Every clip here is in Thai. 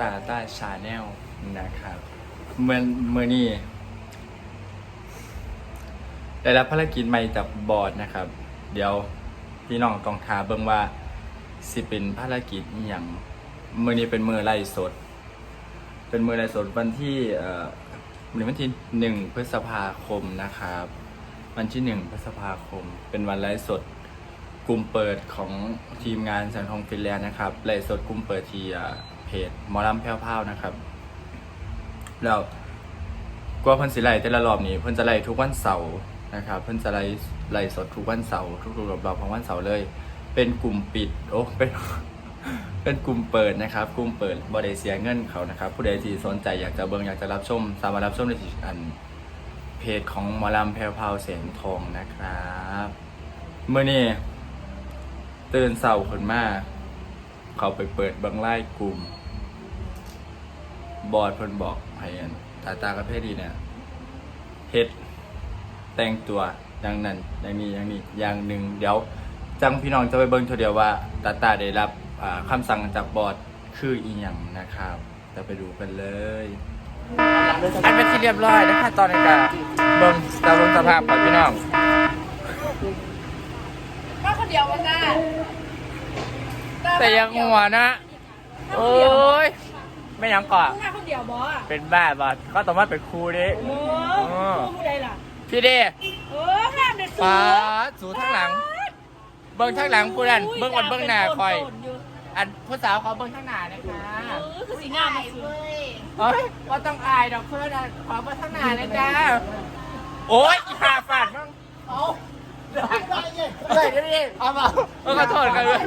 ตาตาชาแนลนะครับเมื่อเมื่อนี้ได้รับภารกิจใหม่จากบอร์ดนะครับ เดี๋ยวพี่น้องต้องทาเบิ่งว่าสิเป็นภารกิจอย่างมื่อนี้เป็นมือไล่สด เป็นมือไล่สดวันที่เอ่อวันที่หนึ่งพฤษภาคมนะครับ วันที่หนึ่งพฤษภาคม เป็นวันไลฟ์สดกลุ่มเปิดของทีมงานแสงทองฟินแลนด์นะครับไลฟ์สดกลุ่มเปิดที่อ่า เพจหมอลำแพ้วๆนะครับ แล้วกว่าเพิ่นสิไล่แต่ละรอบนี้เพิ่นจะไล่ทุกวันเสาร์นะครับ เพิ่นจะไล่ไล่สดทุกวันเสาร์ทุกๆรอบของวันเสาร์เลย เป็นกลุ่มปิด โอ้เป็นเป็นกลุ่มเปิดนะครับ กลุ่มเปิดบริเสียเงินเขานะครับ ผู้ใดที่สนใจอยากจะเบิ่งอยากจะรับชม สามารถรับชมได้ที่อันเพจของหมอลำแพรวพาวเสียงทองนะครับเมื่อนี้ตื่นเสาคนมาเขาไปเปิดบังไล่กลุ่ม บอดเพิ่นบอกให้อันตาตากระเพศดีเนี่ยเฮ็ดแต่งตัวอย่างนั้นอย่างนี้อย่างนี้อย่างหนึ่งเดี๋ยว จังพี่น้องจะไปเบิ่งทีเดียวว่าตาตาได้รับอ่าคำสั่งจากบอร์ดคืออีหยังนะครับจะไปดูกันเลยอันเป็นที่เรียบร้อยนะคะตอนนี้ก็เบิ่งตาเบิ่งสภาพของพี่น้องมาคนเดียววันหน้าแต่ยังหัวนะ โอ้ย ไม่ยังก่อนมาคนเดียวบอสเป็นบ้าบอดก็ต้องมาเป็นครูดิโอ้อ๋อผู้ใดล่ะ พี่เด้เออห้ามเด็ดสูฟ้าสูทั้งหลัง เบิ่งทั้งหลังผู้นั้นเบิ่งวันเบิ่งหน้าคอย อันผู้สาวเขาเบิ่งทั้งหน้านะคะเออคือสีหน้ามาซื้อเอ้ยว่าต้องอายดอกเพื่อนอะขอเบิ่งทั้งหน้าเลยจ้าโอ้ยอีห่าฝาดมั้งเอาได้ได้ได้เอามาเออขอโทษกันเลย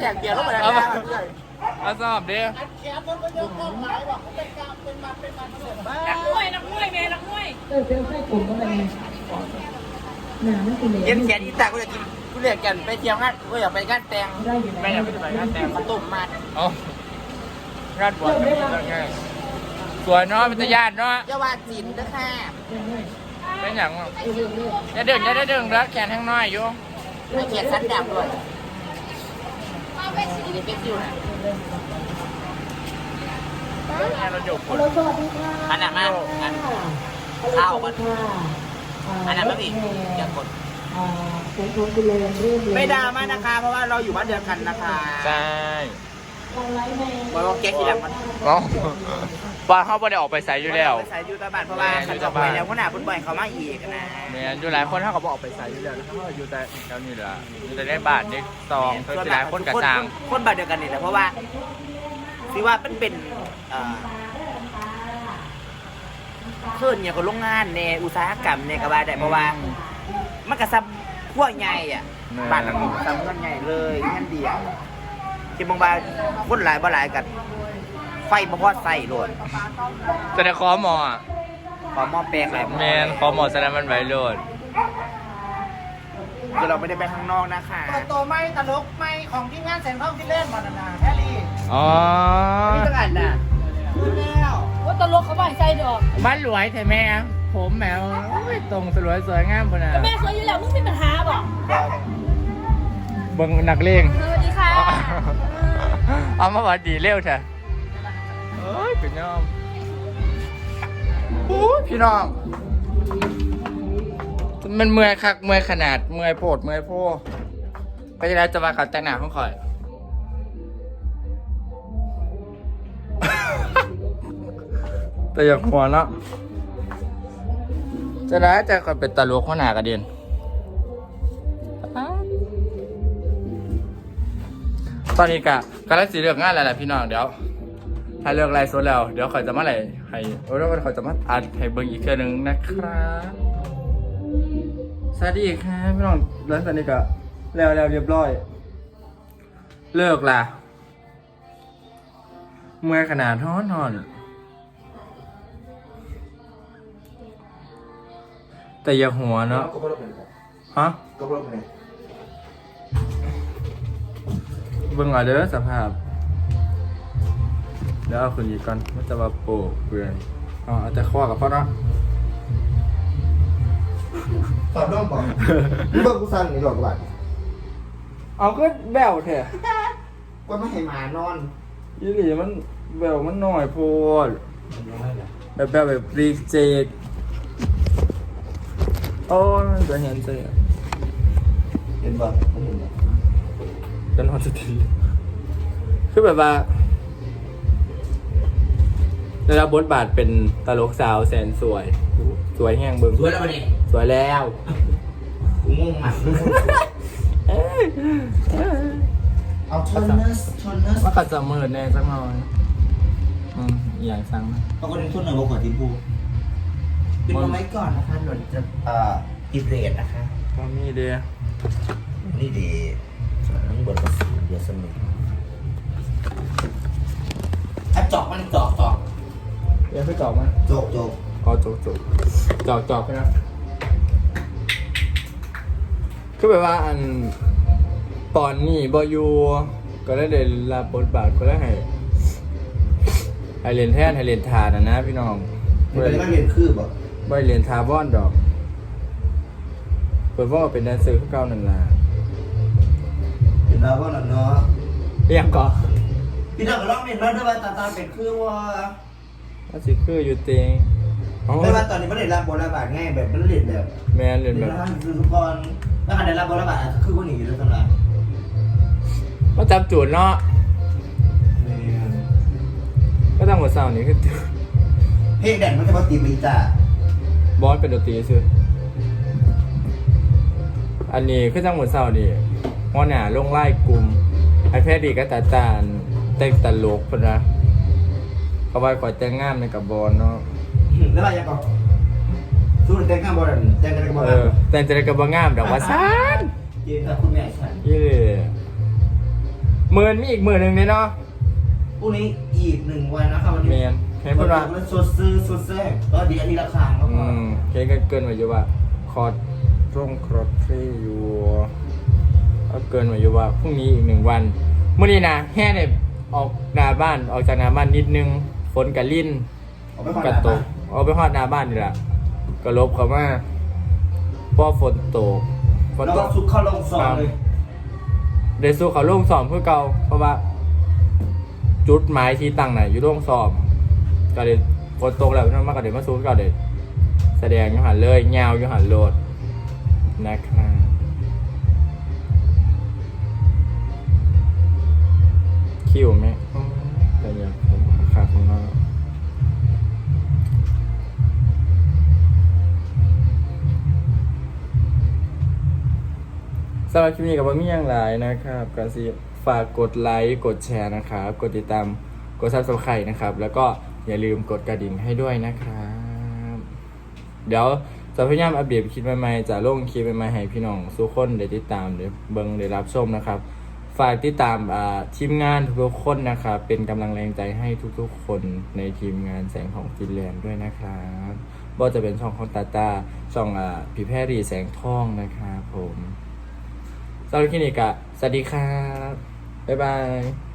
แตกเดียวเข้าไป เอาแล้วมาเอาสอบดินักมวยนักมวยเมย์นักมวยเออเจ้าไส้กลุ่มก็เลยหนาไม่คุณเลยเย็นแขนที่ตากูอยากกินกูอยากกันไปเที่ยวงานกูอยากไปงานแต่งได้อยู่ไม่นะอยากไปไหนงานแต่งมาตุ่มมาเอางานบวชกันยังไงสวยเนาะเป็นตาญาติเนาะเยาวาจินนะค่ะเป็นอย่างวะอย่าดึงอย่าได้ดึงแล้วแขนทั้งน้อยอยู่ไม่เขียนสันดำด้วย ดีเป็นซิวนะเราหยกคนสวัสดีค่ะอันนั้นมาอันข้าวมันค่ะอันนั้นไม่ผิดอย่ากดอ่าแสงทองกุเลนเรื่องเลยไม่ดราม่านะคะ เพราะว่าเราอยู่บ้านเดียวกันนะคะ ใช่ทาไลฟ์ในบอกว่าแกขี้หลังมัน เนาะปอนเขาไม่ได้ออกไปใส่อยู่แล้วไปใส่ยูตาบานเพราะว่าขันออกไปแล้วคนหนาคนบ่อยเขามาอีกนะเนี่ยอยู่หลายคนเขาก็บอกออกไปใส่อยู่แล้วนะครับเขาอยู่แต่แถวนี้แหละอยู่แต่ในบ้านในซองเพิ่นสิหลายคนกับจางคนบ้านเดียวกันนี่แหละเพราะว่าคือว่าเป็นเป็นเอ่อเพื่อนเนี่ยคนโรงงานในอุตสาหกรรมในกระบาได้เพราะว่า มันกระซับพวกใหญ่อะแม่บ้านหลังนี้ซับพวกใหญ่เลยแค่เดียวที่บางบ้านคนหลายบ่หลายกัน ไฟบ่พอใส่โลดแต่ในคอหมออะขอหม้อแปลงหลายหม้อแมนคอหมอแสดงมันไวโรดคือเราไม่ได้ไปข้างนอกนะคะเปิดตัวไม่ตลกไม่ของที่งานแสงทองที่เล่นบอลนาแพรรี่อ๋อนี่ต้องอ่านน่ะดูแล้วว่าตลกเขาบ่ายใจดอกบ้านรวยแต่แม่ผมแมวตรงสวยสวยงามพนะแม่สวยอยู่แล้วมึงมีปัญหาบ่เบิ่งนักเลงสวัสดีค่ะ เอามาวัดดีเร็วเถอะเอ้ ยเป็นยอมโอ้ยพี่น้อง มันเมื่อยคักเมื่อยขนาดเมื่อยโพดเมื่อยโพไปจะได้จะมาขัดแต่งหน้าของข่อย แต่อยากหัวเนาะจะได้จะก่อนเป็นตาลวกข้อหน้ากระเด็นตอนนี้กะกำลังสีเลือกงานแล้วแหละพี่น้องเดี๋ยว ถ้าเลือกไลฟ์สดแล้ว เดี๋ยวข่อยจะมาไหลให้โอ้ยแล้วข่อยจะมาอัดให้เบิ่งอีกเทื่อนึงนะครับสวัสดีครับพี่น้องแล้วตอนนี้ก็แล้วแล้วเรียบร้อย เลิกล่ะเมื่อยขนาดท้อนทอนแต่อย่าหัวเนาะฮะเบิ่งเอาเด้อสภาพ แล้วเอาคนอีกก่อนมันจะมาโปะเปลือนอ๋อเอาแต่ข้อกับพ่อเนาะตอบน้องบอกมึงเบิ่งกูสั่นนี่หลอกกว่าเอาก็แบวเถอะก็ไม่ให้หมานอนยี่หลีมันแววมันหน่อยโพดแบบแบบแบบรีเจกโอ้ยมันจะเห็นใจอะเห็นป่ะไม่เห็นป่ะจนหอนสติคือแบบว่า ได้รับบทบาทเป็นตลกสาวแสนสวย สวยแห้งเบิ่งสวยแล้วปะเนี่ยสวยแล้วกูงงมากเอาโทนเนสโทนเนสว่ากัดจะมืดแน่สักหน่อยอืมอหย่างสั่งมาเขาก็เป็นทุนหนึ่งบอกก่อนทีมพูเป็นมาไว้ก่อนนะคะหล่นจะเอ่อติดเรทนะคะก็มีเดียนี่ดีต้องบนภาษีเยอะเสมออะจอกมันจอกจอก เดี๋ยวไปจอกมั้ยจกจกอ๋อจอกจอกจอกจอกไปนะคือแบบว่าอันตอนนี้บอยูก็ได้เรียนรับบทบาทก็ได้ให้ให้เรียนแทนให้เรียนทานนะนะพี่น้องมันเป็นนักเรียนคืบอะไม่เรียนทาบอนดอกเปิดว่าเป็นแดนเซอร์คือเก่านั่นล่ะเห็นแล้วว่าน่ะเนาะเรียงก่อนพี่น้องก็ร้องเรียนมาด้วยว่าตาตาเป็นคือว่า ว่าสิคืออยู่เตงอ๋อไม่ว่าตอนนี้ไม่ได้รับบทบาทง่ายแบบไม่ได้เรียนแบบแม่นเรียนเรียแบนบแล้วคือทุกคนแล้วการได้รับบทบาทอาจจะคือคนหนีอยู่ด้วยกันละมาจับจูดเนาะก็ตั้งหัวเสานี่คือเพลงแดนมันจะมาตีปีจ่าบอสเป็นดนตรีซื่ออันนี้คือตั้งหัวเสานี่หัวหน้าลงไล่กลุ่มไอแพทย์ดีก็ตาตานแต่งตลกพุ่นนะ เขาไว้ก่อยแต่งงานในกับบอลเนาะแล้วอะไรยังก่อนสู้แต่งข้ามบอลแต่งกันกับบอลเออแต่งจะได้กับบงามดอกว่าซ่านเย็นกับคุณแม่ฉันยี่หมื่นมีอีกหมื่นหนึ่งเนี่ยเนาะพรุ่งนี้อีกหนึ่งวันนะครับวันเมีนี้ยนเห็นพูดว่าสดซื้อสดแซ่บก็ดีอันนี้ราคาครับอืมเห็นกันเกินมาอยู่ว่าคอร์ดร่งครอดฟรีอยู่ก็เกินมาอยู่ว่าพรุ่งนี้อีกหนึ่งวันเมื่อนี้นะแห่เนี่ยออกหน้าบ้านออกจากหน้าบ้านนิดนึง ฝนกับลิ้นเอาไปก่อนกระตกเอาไปหอดหน้าบ้านนี่แหละก็ลบเขามาเพราะฝนตกฝนแล้วตก็ก ซุกเข้าลงซองเลยเดซูเขาโล่งสอมเพื่อเก่าเพราะว่า จุดหมายที่ตั้งไหนอยู่โล่งสอมก็เลยฝนตกแล้วนั่นมากก็เดี๋ยวมาซูก็เดี๋ยวแสดงอยู่หันเลยเงาอยู่หันโลดนะครับ สำหรับคลิปนี้กับว่ามีอย่างไรนะครับก็สิฝากกดไลค์กดแชร์นะครับ กดติดตามกดซับสไครต์นะครับ แล้วก็อย่าลืมกดกระดิ่งให้ด้วยนะครับ เดี๋ยวจะพยายามอัปเดตคลิปใหม่ๆจะลงคลิปใหม่ๆให้พี่น้องทุกคนได้ติดตามได้เบิ่งได้รับชมนะครับ ฝากติดตามอ่าทีมงานทุกๆคนนะครับ เป็นกำลังแรงใจให้ทุกๆ คนในทีมงานแสงของฟินแลนด์ด้วยนะครับบ่จะเป็นช่องของตาตาช่องอ่าพี่แพรรีแสงทองนะครับผม สำหรับคลินี้ก็สวัสดีครับ บ๊ายบาย